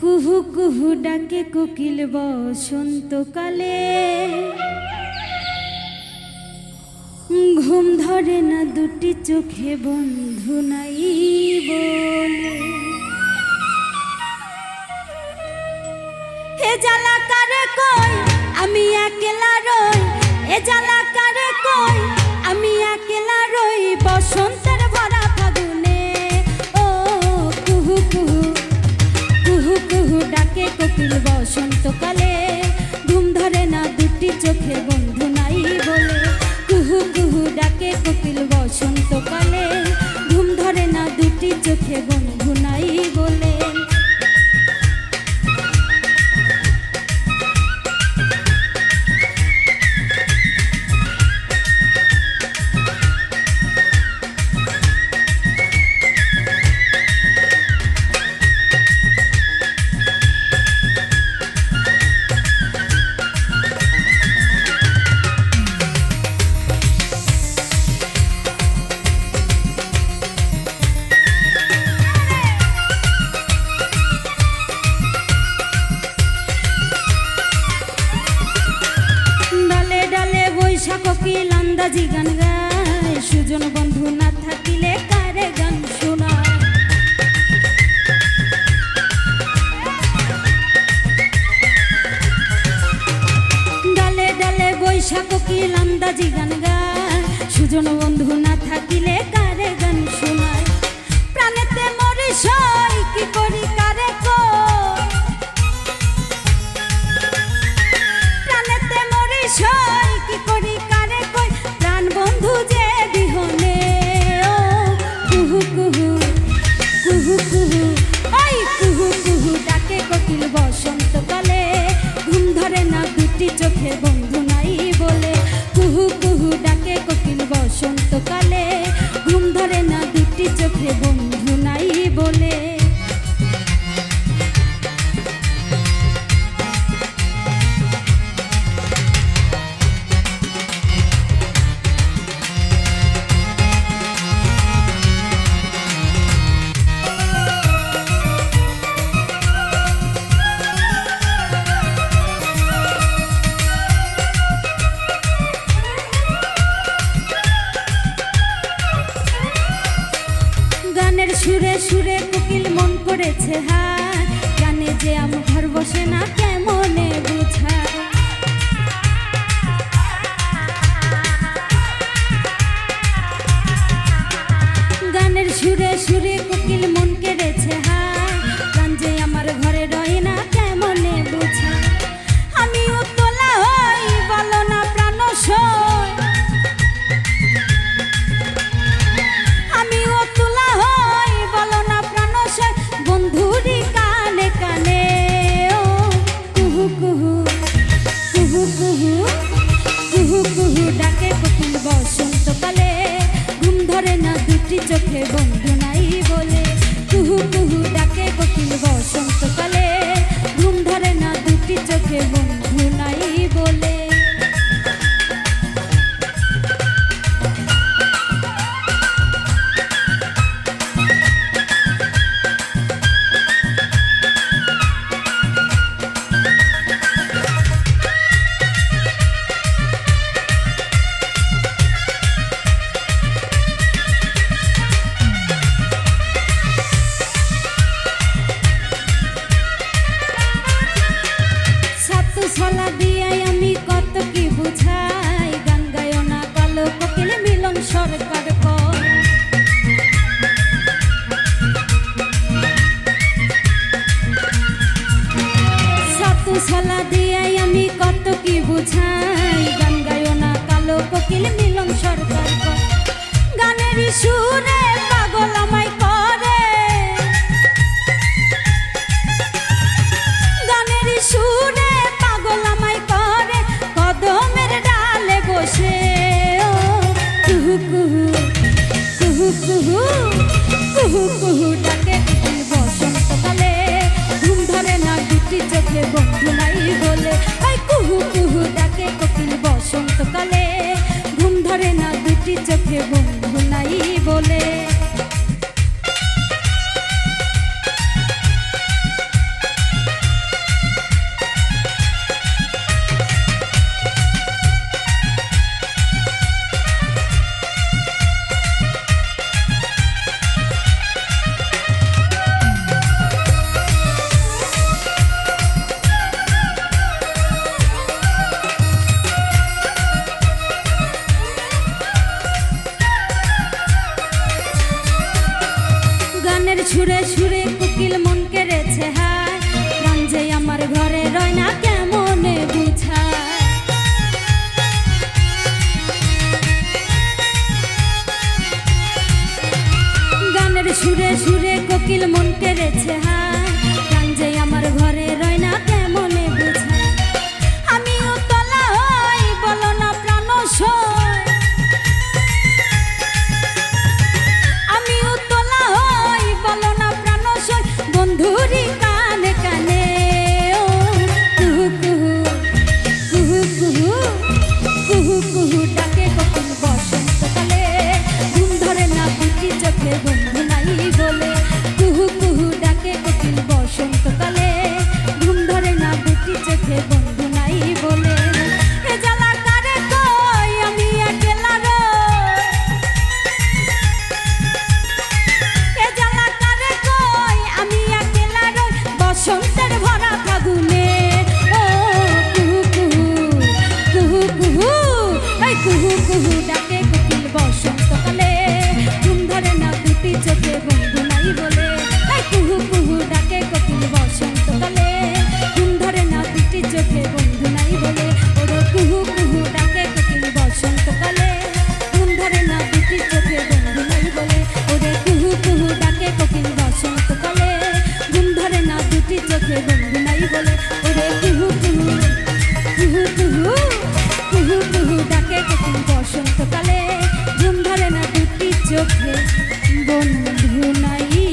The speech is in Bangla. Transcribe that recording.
কুহু কুহু ডাকে কোকিল বসন্ত কালে ঘুম ধরে না দুটি চোখে বন্ধু নাই বলে। হে জ্বালা কারে কই, আমি একলা রই এ জ্বালা কোকিল আন্দাজি গান গায় সুজন বন্ধু না থাকিলে কারে গান শোনা ডালে ডালে বৈশাখ কি আন্দাজি গান গায় সুজন বন্ধু ধরে না দুটি চোখে বন্ধু নাই বলে। কুহু কুহু ডাকে কোকিল বসন্তকালে। ঘুম ধরে না দুটি চোখে বন্ধু গেছে হাত কানে যে আমি ঘর বসে না bonito. সরকার সুরে সুরে কুকিল মন কেড়েছে হায়। প্রাণ যে আমার ঘরে রয় না কেমনে গানের সুরে সুরে কোকিল মন কেড়েছে হায়। প্রাণ যে আমার ঘরে রয় না baby. ডাকে কঠিন বসন্তকালে? ঘুম না দুটি চোখে। বন্ধু নাই